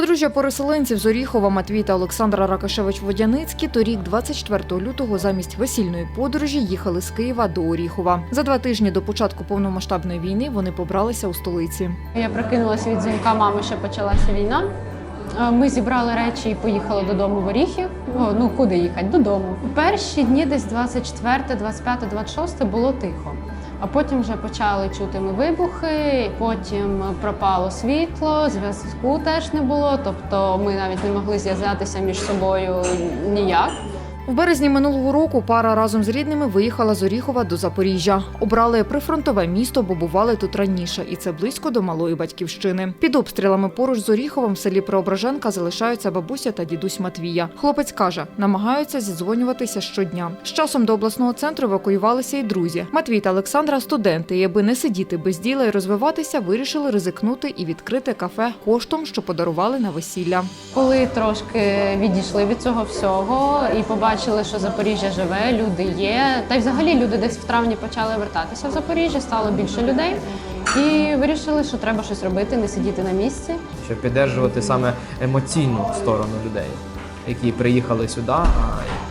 Подружжя переселенців з Оріхова Матвій та Олександра Ракашевич-Водяницькі торік, 24 лютого, замість весільної подорожі їхали з Києва до Оріхова. За два тижні до початку повномасштабної війни вони побралися у столиці. Я прокинулася від дзвінка мами, що почалася війна. Е, Ми зібрали речі і поїхали додому в Оріхів. Ну куди їхати? Додому. Перші дні, десь 24, 25, 26 було тихо. А потім вже почали чути ми вибухи, потім пропало світло, зв'язку теж не було. Тобто ми навіть не могли зв'язатися між собою ніяк. В березні минулого року пара разом з рідними виїхала з Оріхова до Запоріжжя. Обрали прифронтове місто, бо бували тут раніше, і це близько до малої батьківщини. Під обстрілами поруч з Оріховом в селі Преображенка залишаються бабуся та дідусь Матвія. Хлопець каже, намагаються зідзвонюватися щодня. З часом до обласного центру евакуювалися і друзі. Матвій та Олександра студенти, і аби не сидіти без діла і розвиватися, вирішили ризикнути і відкрити кафе коштом, що подарували на весілля. Коли трошки відійшли від цього всього і побачили, що Запоріжжя живе, люди є. Та й взагалі люди десь в травні почали вертатися в Запоріжжя, стало більше людей. І вирішили, що треба щось робити, не сидіти на місці. щоб підтримувати саме емоційну сторону людей, які приїхали сюди, а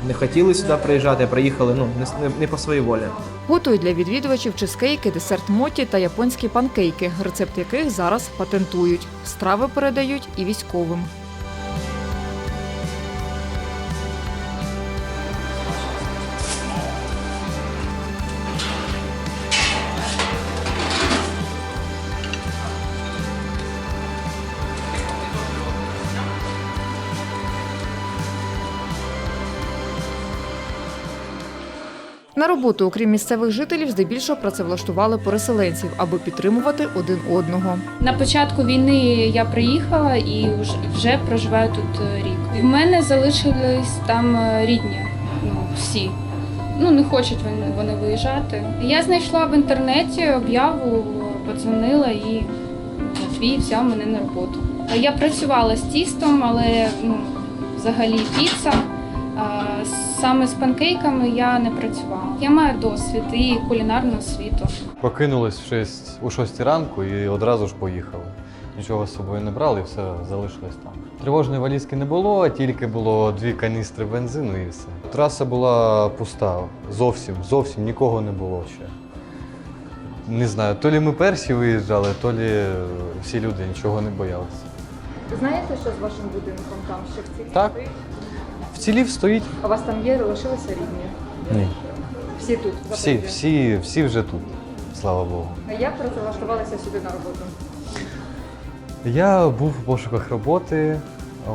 не хотіли сюди приїжджати, а приїхали ну не, с- не, не по своїй волі. Готують для відвідувачів чизкейки, десерт моті та японські панкейки, рецепт яких зараз патентують. Страви передають і військовим. На роботу, окрім місцевих жителів, здебільшого працевлаштували переселенців, аби підтримувати один одного. На початку війни я приїхала і вже, проживаю тут е, рік. В мене залишились там е, рідні, ну всі. Ну не хочуть вони, вони виїжджати. Я знайшла в інтернеті об'яву, подзвонила і Матвій взяв мене на роботу. Я працювала з тістом, але ну, взагалі піца. Саме з панкейками я не працювала. Я маю досвід і кулінарну освіту. Прокинулись в 6, у 6 ранку і одразу ж поїхали. Нічого з собою не брали, і все залишилось там. Тривожної валізки не було, тільки було дві каністри бензину і все. Траса була пуста, зовсім, зовсім нікого не було ще. Не знаю, то лі ми перші виїжджали, то лі всі люди нічого не боялися. Знаєте, що з вашим будинком там ще в цілі? Так. Вцілів стоїть? А у вас там є, лишилися рідні? Ні. Всі тут. Всі, всі, всі вже тут, слава Богу. А як працевлаштувалися сюди на роботу? Я був у пошуках роботи.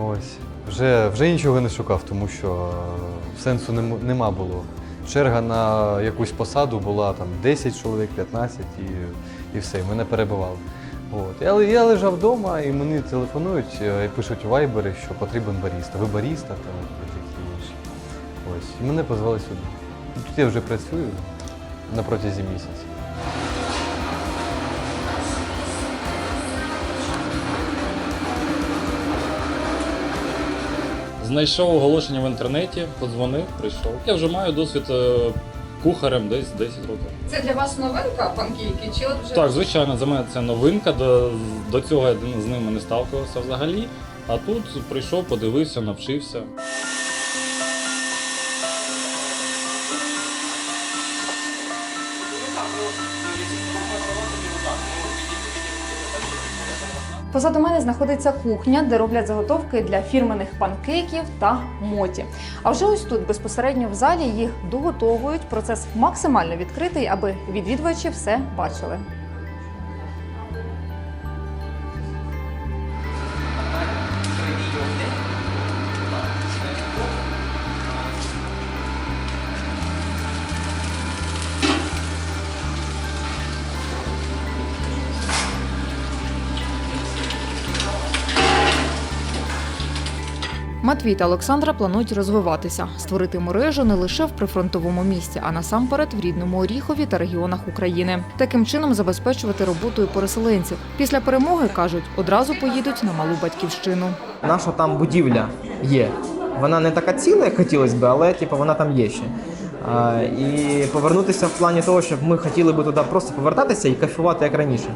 Ось. Вже, вже нічого не шукав, тому що е, сенсу нем- нема було. Черга на якусь посаду була там 10 чоловік, 15 і, і все, мене перебивали. От. Я, я лежав вдома і мені телефонують е, і пишуть у вайбері, що потрібен баріста. Ви баріста там такі інші. Ось. І мене позвали сюди. Тут я вже працюю на протязі місяця. Знайшов оголошення в інтернеті, подзвонив, прийшов. Я вже маю досвід е, кухарем десь 10 років. Це для вас новинка панкейки? Чи от вже Так, звичайно, за мене це новинка. До, до цього я з ними не сталкувався взагалі. А тут прийшов, подивився, навчився. Позаду мене знаходиться кухня, де роблять заготовки для фірменних панкейків та моті. А вже ось тут безпосередньо в залі їх доготовують. Процес максимально відкритий, аби відвідувачі все бачили. Матвій та Олександра планують розвиватися, створити мережу не лише в прифронтовому місті, а насамперед в рідному Оріхові та регіонах України. Таким чином забезпечувати роботою переселенців. Після перемоги кажуть, одразу поїдуть на малу батьківщину. Наша там будівля є. Вона не така ціла, як хотілося б, але типу, вона там є ще. А, і повернутися в плані того, щоб ми хотіли би туди просто повертатися і кайфувати як раніше.